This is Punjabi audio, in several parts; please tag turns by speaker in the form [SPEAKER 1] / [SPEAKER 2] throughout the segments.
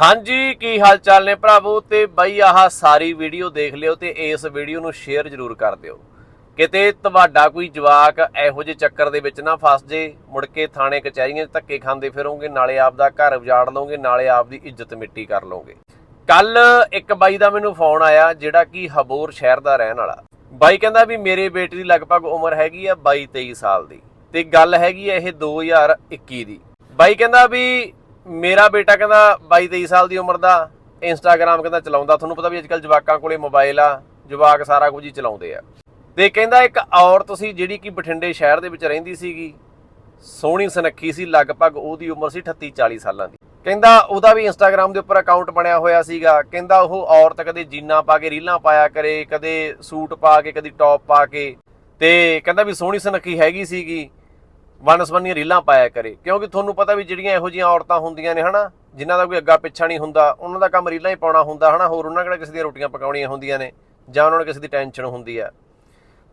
[SPEAKER 1] ਹਾਂਜੀ, ਕੀ ਹਾਲ ਚਾਲ ਨੇ ਭਰਾਵੋ? ਤੇ ਬਾਈ ਆਹ ਸਾਰੀ ਵੀਡੀਓ ਦੇਖ ਲਿਓ ਤੇ ਇਸ ਵੀਡੀਓ ਨੂੰ ਸ਼ੇਅਰ ਜ਼ਰੂਰ ਕਰ ਦਿਓ। ਕਿਤੇ ਤੁਹਾਡਾ ਕੋਈ ਜਵਾਕ ਇਹੋ ਜਿਹੇ ਚੱਕਰ ਦੇ ਵਿੱਚ ਨਾ ਫਸ ਜੇ, ਮੁੜ ਕੇ ਥਾਣੇ, ਕਚਹਿਰੀਆਂ 'ਚ ਧੱਕੇ ਖਾਂਦੇ ਫਿਰੋਗੇ, ਨਾਲੇ ਆਪਦਾ ਘਰ ਉਜਾੜ ਲਓਗੇ, ਨਾਲੇ ਆਪਦੀ ਇੱਜ਼ਤ ਮਿੱਟੀ ਕਰ ਲਓਗੇ। ਕੱਲ ਇੱਕ ਬਾਈ ਦਾ ਮੈਨੂੰ ਫੋਨ ਆਇਆ, ਜਿਹੜਾ ਕਿ ਹਬੋਰ ਸ਼ਹਿਰ ਦਾ ਰਹਿਣ ਵਾਲਾ। ਬਾਈ ਕਹਿੰਦਾ ਵੀ ਮੇਰੇ ਬੇਟੇ ਦੀ ਲਗਭਗ ਉਮਰ ਹੈਗੀ ਆ 22 23 ਸਾਲ ਦੀ, ਤੇ ਗੱਲ ਹੈਗੀ ਆ ਇਹ 2021 ਦੀ। ਬਾਈ ਕਹਿੰਦਾ ਵੀ ਮੇਰਾ ਬੇਟਾ ਕਹਿੰਦਾ 22 23 ਸਾਲ ਦੀ ਉਮਰ ਦਾ ਇੰਸਟਾਗ੍ਰam ਕਹਿੰਦਾ ਚਲਾਉਂਦਾ। ਤੁਹਾਨੂੰ ਪਤਾ ਵੀ ਅੱਜਕੱਲ ਜਵਾਕਾਂ ਕੋਲੇ ਮੋਬਾਈਲ ਆ, ਜਵਾਕ ਸਾਰਾ ਕੁਝ ਹੀ ਚਲਾਉਂਦੇ ਆ। ਤੇ ਕਹਿੰਦਾ ਇੱਕ ਔਰਤ ਸੀ ਜਿਹੜੀ ਕਿ ਬਠਿੰਡੇ ਸ਼ਹਿਰ ਦੇ ਵਿੱਚ ਰਹਿੰਦੀ ਸੀਗੀ, ਸੋਹਣੀ ਸੁਨੱਖੀ ਸੀ, ਲਗਭਗ ਉਹਦੀ ਉਮਰ ਸੀ 38 40 ਸਾਲਾਂ ਦੀ। ਕਹਿੰਦਾ ਉਹਦਾ ਵੀ ਇੰਸਟਾਗ੍ਰam ਦੇ ਉੱਪਰ ਅਕਾਊਂਟ ਬਣਿਆ ਹੋਇਆ ਸੀਗਾ। ਕਹਿੰਦਾ ਉਹ ਔਰਤ ਕਦੇ ਜੀਨਾਂ ਪਾ ਕੇ, ਰੀਲਾਂ ਪਾਇਆ ਕਰੇ, ਕਦੇ ਸੂਟ ਪਾ ਕੇ, ਕਦੀ ਟੌਪ ਪਾ ਕੇ। ਤੇ ਕਹਿੰਦਾ ਵੀ ਸੋਹਣੀ ਸੁਨੱਖੀ ਹੈਗੀ ਸੀਗੀ। ਵਨਸਵੰਨੀਆਂ ਰੀਲਾਂ ਪਾਇਆ ਕਰੇ। ਕਿਉਂਕਿ ਤੁਹਾਨੂੰ ਪਤਾ ਵੀ ਜਿਹੜੀਆਂ ਇਹੋ ਜਿਹੀਆਂ ਔਰਤਾਂ ਹੁੰਦੀਆਂ ਨੇ ਹਨਾ, ਜਿਨ੍ਹਾਂ ਦਾ ਕੋਈ ਅੱਗਾ ਪਿੱਛਾ ਨਹੀਂ ਹੁੰਦਾ, ਉਹਨਾਂ ਦਾ ਕੰਮ ਰੀਲਾਂ ਹੀ ਪਾਉਣਾ ਹੁੰਦਾ ਹਨਾ, ਹੋਰ ਉਹਨਾਂ ਕਿਹੜਾ ਕਿਸੇ ਦੀਆਂ ਰੋਟੀਆਂ ਪਕਾਉਣੀਆਂ ਹੁੰਦੀਆਂ ਨੇ, ਜਾਂ ਉਹਨਾਂ ਨੂੰ ਕਿਸੇ ਦੀ ਟੈਨਸ਼ਨ ਹੁੰਦੀ ਆ।